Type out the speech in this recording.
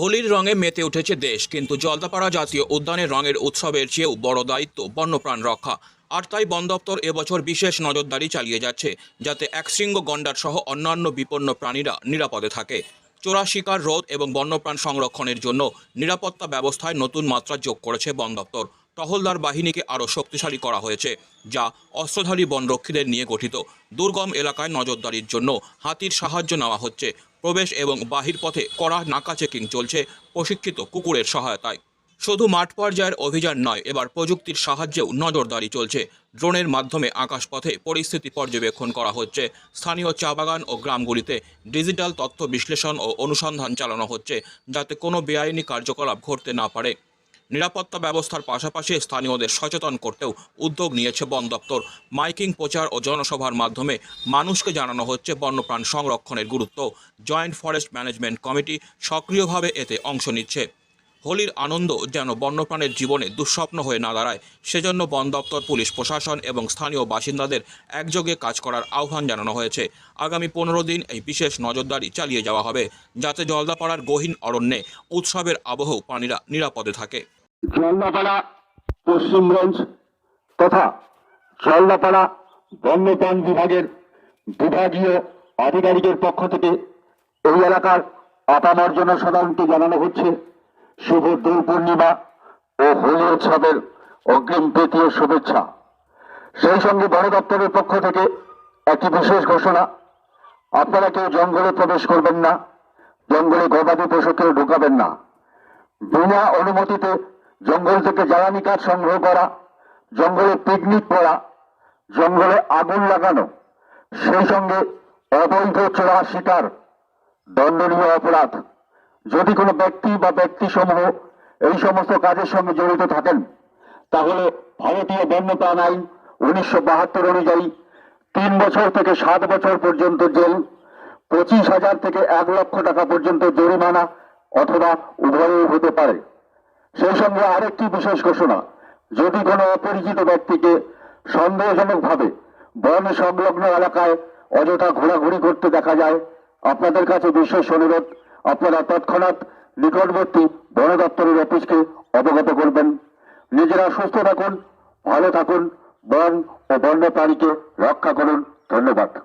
হোলির রঙে মেতে উঠেছে দেশ, কিন্তু জলদাপাড়া জাতীয় উদ্যানে রঙের উৎসবের চেয়েও বড় দায়িত্ব বন্যপ্রাণ রক্ষা। আর তাই বন দপ্তর এবছর বিশেষ নজরদারি চালিয়ে যাচ্ছে, যাতে একশৃঙ্গ গন্ডার সহ অন্যান্য বিপন্ন প্রাণীরা নিরাপদে থাকে। চোরা শিকার রোধ এবং বন্যপ্রাণ সংরক্ষণের জন্য নিরাপত্তা ব্যবস্থায় নতুন মাত্রা যোগ করেছে বন দপ্তর। টহলদার বাহিনীকে আরও শক্তিশালী করা হয়েছে, যা অস্ত্রধারী বনরক্ষীদের নিয়ে গঠিত। দুর্গম এলাকায় নজরদারির জন্য হাতির সাহায্য নেওয়া হচ্ছে। প্রবেশ এবং বাহির পথে কড়া নাকা চেকিং চলছে, প্রশিক্ষিত কুকুরের সহায়তায়। শুধু মাঠ পর্যায়ের অভিযান নয়, এবার প্রযুক্তির সাহায্যেও নজরদারি চলছে। ড্রোনের মাধ্যমে আকাশপথে পরিস্থিতি পর্যবেক্ষণ করা হচ্ছে। স্থানীয় চা বাগান ও গ্রামগুলিতে ডিজিটাল তথ্য বিশ্লেষণ ও অনুসন্ধান চালানো হচ্ছে, যাতে কোনো বেআইনি কার্যকলাপ ঘটতে না পারে। নিরাপত্তা ব্যবস্থার পাশাপাশি স্থানীয়দের সচেতন করতেও উদ্যোগ নিয়েছে বন দপ্তর। মাইকিং, প্রচার ও জনসভার মাধ্যমে মানুষকে জানানো হচ্ছে বন্যপ্রাণ সংরক্ষণের গুরুত্ব। জয়েন্ট ফরেস্ট ম্যানেজমেন্ট কমিটি সক্রিয়ভাবে এতে অংশ নিচ্ছে। হোলির আনন্দ যেন বন্যপ্রাণের জীবনে দুঃস্বপ্ন হয়ে না দাঁড়ায়, সেজন্য বন দপ্তর, পুলিশ প্রশাসন এবং স্থানীয় বাসিন্দাদের একযোগে কাজ করার আহ্বান জানানো হয়েছে। আগামী পনেরো দিন এই বিশেষ নজরদারি চালিয়ে যাওয়া হবে, যাতে জলদাপাড়ার গহীন অরণ্যে উৎসবের আবহ প্রাণীরা নিরাপদে থাকে। জলদাপাড়া পশ্চিমগঞ্জ তথা জলদাপাড়া বন্যপ্রাণ বিভাগের বিভাগীয় আধিকারিকের পক্ষ থেকে এই এলাকার আপামর জনসাধারণকে জানানো হচ্ছে। শুভ দোল পূর্ণিমা ও হোলি উৎসবের অগ্রিম ও শুভেচ্ছা। সেই সঙ্গে বন দপ্তরের পক্ষ থেকে একটি বিশেষ ঘোষণা। আপনারা কেউ জঙ্গলে প্রবেশ করবেন না, জঙ্গলে গবাদি পশু কেউ ঢুকাবেন না। বিনা অনুমতিতে জঙ্গল থেকে জ্বালানি কাঠ সংগ্রহ করা, জঙ্গলে পিকনিক করা, জঙ্গলে আগুন লাগানো, সেই সঙ্গে অবৈধ চোরা শিকার দণ্ডনীয় অপরাধ। যদি কোনো ব্যক্তি বা ব্যক্তি সমূহ এই সমস্ত কাজের সঙ্গে জড়িত থাকেন, তাহলে ভারতীয় বন্যপ্রাণ আইন উনিশশো বাহাত্তর অনুযায়ী তিন বছর থেকে সাত বছর পর্যন্ত জেল, পঁচিশ হাজার থেকে এক লক্ষ টাকা পর্যন্ত জরিমানা অথবা উভয়ই হতে পারে। সেই সঙ্গে আরেকটি বিশেষ ঘোষণা, যদি কোনো অপরিচিত ব্যক্তিকে সন্দেহজনকভাবে বন সংলগ্ন এলাকায় অযথা ঘোরাঘুরি করতে দেখা যায়, আপনাদের কাছে বিশেষ অনুরোধ আপনারা তৎক্ষণাৎ নিকটবর্তী বন দপ্তরের অফিসকে অবগত করবেন। নিজেরা সুস্থ থাকুন, ভালো থাকুন, বন ও বন্য প্রাণীকে রক্ষা করুন। ধন্যবাদ।